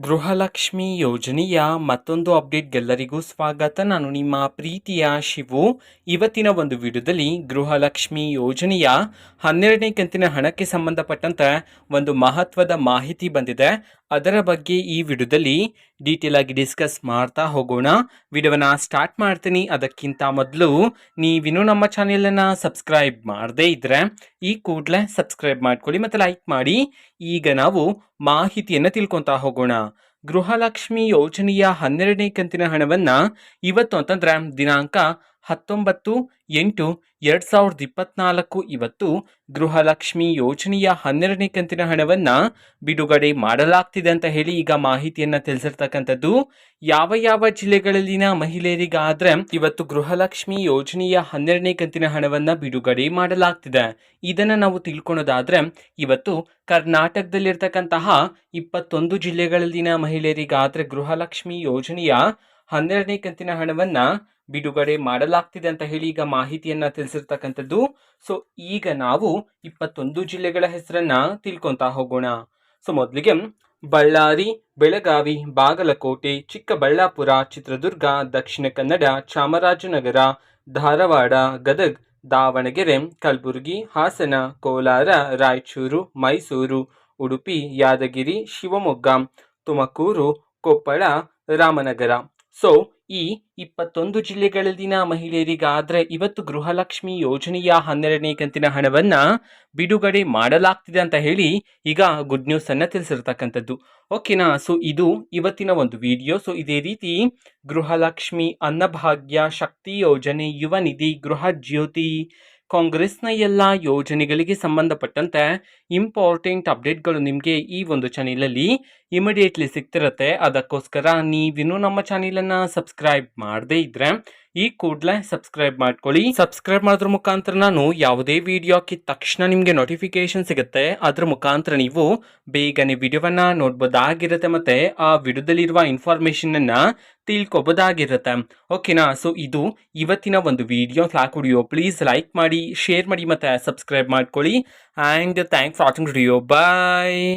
ಗೃಹಲಕ್ಷ್ಮಿ ಯೋಜನೆಯ ಮತ್ತೊಂದು ಅಪ್ಡೇಟ್ಗೆಲ್ಲರಿಗೂ ಸ್ವಾಗತ. ನಾನು ನಿಮ್ಮ ಪ್ರೀತಿಯ ಶಿವು. ಇವತ್ತಿನ ಒಂದು ವಿಡಿಯೋದಲ್ಲಿ ಗೃಹಲಕ್ಷ್ಮಿ ಯೋಜನೆಯ ಹನ್ನೆರಡನೇ ಕಂತಿನ ಹಣಕ್ಕೆ ಸಂಬಂಧಪಟ್ಟಂತೆ ಒಂದು ಮಹತ್ವದ ಮಾಹಿತಿ ಬಂದಿದೆ. ಅದರ ಬಗ್ಗೆ ಈ ವಿಡಿಯೋದಲ್ಲಿ ಡೀಟೇಲ್ ಆಗಿ ಡಿಸ್ಕಸ್ ಮಾಡ್ತಾ ಹೋಗೋಣ. ವಿಡಿಯೋನ ಸ್ಟಾರ್ಟ್ ಮಾಡ್ತೀನಿ. ಅದಕ್ಕಿಂತ ಮೊದಲು ನೀವಿನ್ನೂ ನಮ್ಮ ಚಾನೆಲನ್ನು ಸಬ್ಸ್ಕ್ರೈಬ್ ಮಾಡದೇ ಇದ್ದರೆ ಈ ಕೂಡಲೇ ಸಬ್ಸ್ಕ್ರೈಬ್ ಮಾಡ್ಕೊಳ್ಳಿ ಮತ್ತು ಲೈಕ್ ಮಾಡಿ. ಈಗ ನಾವು ಮಾಹಿತಿಯನ್ನು ತಿಳ್ಕೊತಾ ಹೋಗೋಣ. ಗೃಹಲಕ್ಷ್ಮಿ ಯೋಜನೆಯ ಹನ್ನೆರಡನೇ ಕಂತಿನ ಹಣವನ್ನು ಇವತ್ತು ಅಂತಂದ್ರೆ ದಿನಾಂಕ ಹತ್ತೊಂಬತ್ತು, ಎಂಟು, ಎರಡು ಸಾವಿರದ ಇಪ್ಪತ್ನಾಲ್ಕು ಇವತ್ತು ಗೃಹಲಕ್ಷ್ಮಿ ಯೋಜನೆಯ ಹನ್ನೆರಡನೇ ಕಂತಿನ ಹಣವನ್ನು ಬಿಡುಗಡೆ ಮಾಡಲಾಗ್ತಿದೆ ಅಂತ ಹೇಳಿ ಈಗ ಮಾಹಿತಿಯನ್ನು ತಿಳಿಸಿರ್ತಕ್ಕಂಥದ್ದು. ಯಾವ ಯಾವ ಜಿಲ್ಲೆಗಳಲ್ಲಿನ ಮಹಿಳೆಯರಿಗಾದ್ರೆ ಇವತ್ತು ಗೃಹಲಕ್ಷ್ಮಿ ಯೋಜನೆಯ ಹನ್ನೆರಡನೇ ಕಂತಿನ ಹಣವನ್ನ ಬಿಡುಗಡೆ ಮಾಡಲಾಗ್ತಿದೆ. ಇದನ್ನ ನಾವು ತಿಳ್ಕೊಳೋದಾದ್ರೆ ಇವತ್ತು ಕರ್ನಾಟಕದಲ್ಲಿರ್ತಕ್ಕಂತಹ ಇಪ್ಪತ್ತೊಂದು ಜಿಲ್ಲೆಗಳಲ್ಲಿನ ಮಹಿಳೆಯರಿಗಾದ್ರೆ ಗೃಹಲಕ್ಷ್ಮಿ ಯೋಜನೆಯ ಹನ್ನೆರಡನೇ ಕಂತಿನ ಹಣವನ್ನ ಬಿಡುಗಡೆ ಮಾಡಲಾಗ್ತಿದೆ ಅಂತ ಹೇಳಿ ಈಗ ಮಾಹಿತಿಯನ್ನ ತಿಳಿಸಿರ್ತಕ್ಕಂಥದ್ದು. ಸೊ ಈಗ ನಾವು ಇಪ್ಪತ್ತೊಂದು ಜಿಲ್ಲೆಗಳ ಹೆಸರನ್ನ ತಿಳ್ಕೊಂತಾ ಹೋಗೋಣ. ಸೊ ಮೊದಲಿಗೆ ಬಳ್ಳಾರಿ, ಬೆಳಗಾವಿ, ಬಾಗಲಕೋಟೆ, ಚಿಕ್ಕಬಳ್ಳಾಪುರ, ಚಿತ್ರದುರ್ಗ, ದಕ್ಷಿಣ ಕನ್ನಡ, ಚಾಮರಾಜನಗರ, ಧಾರವಾಡ, ಗದಗ್, ದಾವಣಗೆರೆ, ಕಲಬುರಗಿ, ಹಾಸನ, ಕೋಲಾರ, ರಾಯಚೂರು, ಮೈಸೂರು, ಉಡುಪಿ, ಯಾದಗಿರಿ, ಶಿವಮೊಗ್ಗ, ತುಮಕೂರು, ಕೊಪ್ಪಳ, ರಾಮನಗರ. ಸೊ ಈ ಇಪ್ಪತ್ತೊಂದು ಜಿಲ್ಲೆಗಳಲ್ಲಿನ ಮಹಿಳೆಯರಿಗಾದ್ರೆ ಇವತ್ತು ಗೃಹಲಕ್ಷ್ಮಿ ಯೋಜನೆಯ ಹನ್ನೆರಡನೇ ಕಂತಿನ ಹಣವನ್ನ ಬಿಡುಗಡೆ ಮಾಡಲಾಗ್ತಿದೆ ಅಂತ ಹೇಳಿ ಈಗ ಗುಡ್ ನ್ಯೂಸ್ ಅನ್ನ ತಿಳಿಸಿರ್ತಕ್ಕಂಥದ್ದು. ಓಕೆನಾ ಸೊ ಇದು ಇವತ್ತಿನ ಒಂದು ವಿಡಿಯೋ ಸೊ ಇದೇ ರೀತಿ ಗೃಹಲಕ್ಷ್ಮಿ ಅನ್ನಭಾಗ್ಯ ಶಕ್ತಿ ಯೋಜನೆ, ಯುವ ನಿಧಿ, ಗೃಹ ಜ್ಯೋತಿ, ಕಾಂಗ್ರೆಸ್ನ ಎಲ್ಲ ಯೋಜನೆಗಳಿಗೆ ಸಂಬಂಧಪಟ್ಟಂತೆ ಇಂಪಾರ್ಟೆಂಟ್ ಅಪ್ಡೇಟ್ಗಳು ನಿಮಗೆ ಈ ಒಂದು ಚಾನಲಲ್ಲಿ ಇಮಿಡಿಯೇಟ್ಲಿ ಸಿಗ್ತಿರುತ್ತೆ. ಅದಕ್ಕೋಸ್ಕರ ನೀವಿನ್ನೂ ನಮ್ಮ ಚಾನಲನ್ನು ಸಬ್ಸ್ಕ್ರೈಬ್ ಮಾಡದೇ ಇದ್ರೆ ಈ ಕೂಡಲೇ ಸಬ್ಸ್ಕ್ರೈಬ್ ಮಾಡ್ಕೊಳ್ಳಿ. ಸಬ್ಸ್ಕ್ರೈಬ್ ಮಾಡಿದ್ರ ಮುಖಾಂತರ ನಾನು ಯಾವುದೇ ವಿಡಿಯೋ ಹಾಕಿದ ತಕ್ಷಣ ನಿಮಗೆ ನೋಟಿಫಿಕೇಶನ್ ಸಿಗುತ್ತೆ. ಅದ್ರ ಮುಖಾಂತರ ನೀವು ಬೇಗನೆ ವಿಡಿಯೋವನ್ನ ನೋಡ್ಬೋದಾಗಿರುತ್ತೆ ಮತ್ತೆ ಆ ವಿಡಿಯೋದಲ್ಲಿರುವ ಇನ್ಫಾರ್ಮೇಷನನ್ನು ತಿಳ್ಕೊಬೋದಾಗಿರುತ್ತೆ. ಓಕೆನಾ ಸೊ ಇದು ಇವತ್ತಿನ ಒಂದು video. Vlog video please like ಮಾಡಿ ಶೇರ್ ಮಾಡಿ ಮತ್ತೆ ಸಬ್ಸ್ಕ್ರೈಬ್ ಮಾಡ್ಕೊಳ್ಳಿ. And thank for watching video bye